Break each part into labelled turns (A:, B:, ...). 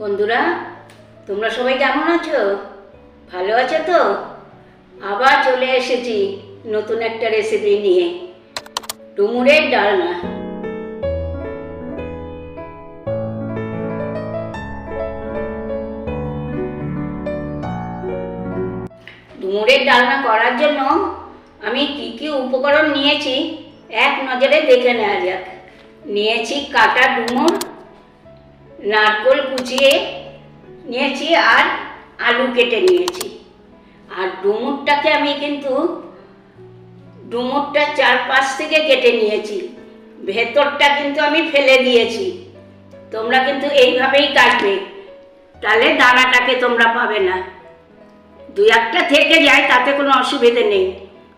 A: বন্ধুরা, তোমরা সবাই কেমন আছো? ভালো আছো তো? আবার চলে এসেছি নতুন একটা রেসিপি নিয়ে। ডুমুরের ডালনা। ডুমুরের ডালনা করার জন্য আমি কি কি উপকরণ নিয়েছি, এক নজরে দেখে নেওয়া যাক। নিয়েছি কাটা ডুমুর নারকোল কুচিয়ে নিয়েছি আর আলু কেটে নিয়েছি। আর ডুমুরটাকে আমি কিন্তু ডুমুরটা চার পাশ থেকে কেটে নিয়েছি। ভেতরটা কিন্তু আমি ফেলে দিয়েছি। তোমরা কিন্তু এইভাবেই কাটবে। তাহলে দানাটাকে তোমরা পাবে না। দু একটা থেকে যায়, তাতে কোনো অসুবিধে নেই।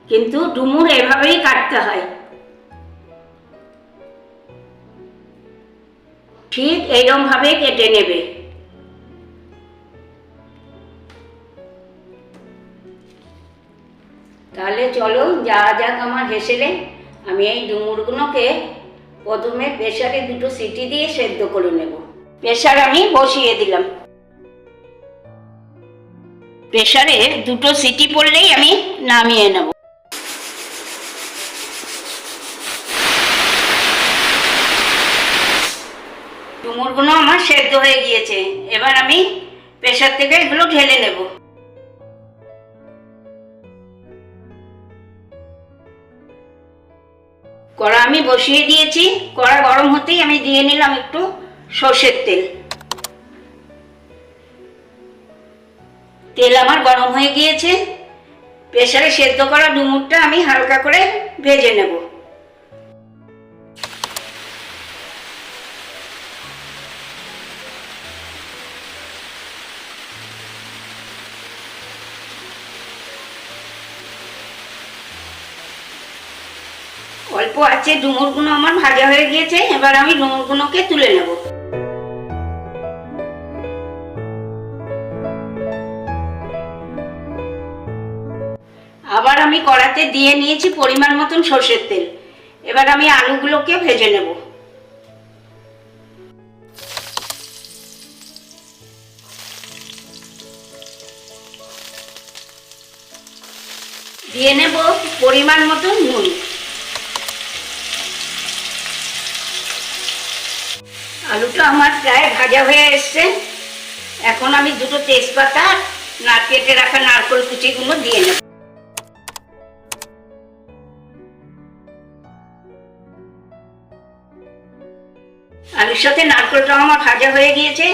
A: কিন্তু ডুমুর এভাবেই কাটতে হয়। ঠিক এইরকম ভাবে কেটে নেবে। তাহলে চলো, যা যাক আমার হেসেলে, আমি এই ডুমুরগুলোকে প্রথমে প্রেশারে দুটো সিটি দিয়ে সেদ্ধ করে নেব। প্রেশার আমি বসিয়ে দিলাম। প্রেশারে দুটো সিটি পড়লেই আমি নামিয়ে নেব। ডুমুরগুলো আমার সেদ্ধ হয়ে গিয়েছে। এবার আমি প্রেশার থেকে এগুলো ঢেলে নেব। কড়া আমি বসিয়ে দিয়েছি। কড়া গরম হতেই আমি দিয়ে নিলাম একটু সর্ষের তেল। তেল আমার গরম হয়ে গিয়েছে। প্রেশারে সেদ্ধ করা ডুমুরটা আমি হালকা করে ভেজে নেব। অল্প আছে ডুমুরগুলো আমার ভাজা হয়ে গিয়েছে, এবার আমি ডুমুরগুলোকে তুলে নেব। আবার আমি কড়াতে দিয়ে নিয়েছি পরিমাণ মতন সর্ষের তেল। এবার আমি আলুগুলোকে ভেজে নেব। দিয়ে নেব পরিমাণ মতন নুন। আলুটা আমার প্রায় ভাজা হয়ে এসছে। এখন আমি দুটো তেজপাতা না কেটে রাখা নারকোল কুচিগুলো দিয়ে নেব। আলুর সাথে নারকোলটা আমার ভাজা হয়ে গিয়েছে।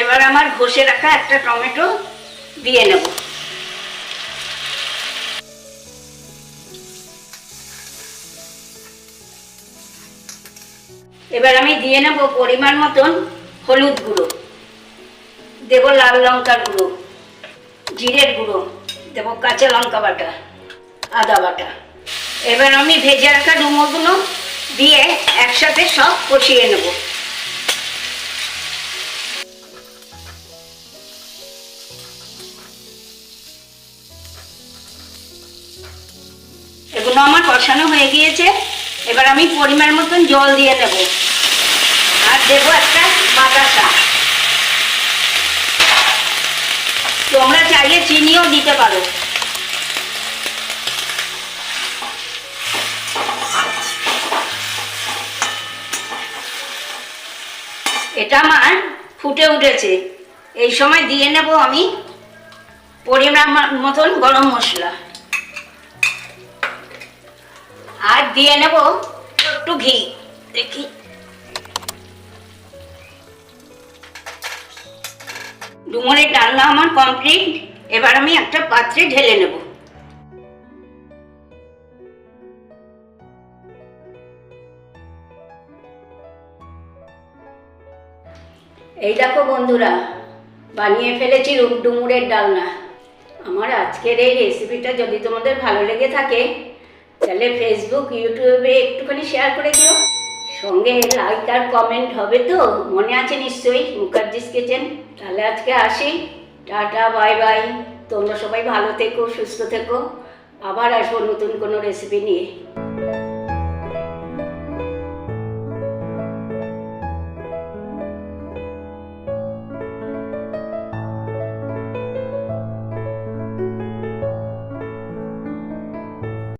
A: এবার আমার ঘষে রাখা একটা টমেটো দিয়ে নেব। এবার আমি দিয়ে নেব পরিমাণ মতন হলুদ গুঁড়ো। দেব লাল লঙ্কার গুঁড়ো, জিরের গুঁড়ো, দেব কাঁচা লঙ্কা বাটা, আদা বাটা। এবার আমি ভেজে রাখা ডুমোগুলো দিয়ে একসাথে সব কষিয়ে নেব। এগুলো আমার কষানো হয়ে গিয়েছে। এবার আমি পরিমাণ মতন জল দিয়ে নেব। আর দেব একটা বাতাসা। তোমরা চাইলে চিনিও দিতে পারো। এটা আমার ফুটে উঠেছে। এই সময় দিয়ে নেব আমি পরিমাণ মতন গরম মশলা। আর দিয়ে নেব একটু ঘি। দেখি। ডুমুরের ডালনা আমার কমপ্লিট এবার আমি একটা পাত্রে ঢেলে নেব। এই দেখো বন্ধুরা, বানিয়ে ফেলেছি ডুমুরের ডালনা। আমার আজকের এই রেসিপিটা যদি তোমাদের ভালো লেগে থাকে তাহলে ফেসবুক ইউটিউবে একটুখানি শেয়ার করে দিও। সঙ্গে লাইক আর কমেন্ট হবে তো? মনে আছে নিশ্চয়ই, মুখার্জি কিচেন তাহলে আজকে আসি। টাটা বাই বাই তোমরা সবাই ভালো থেকো, সুস্থ থেকো। আবার আসব নতুন কোনো রেসিপি নিয়ে।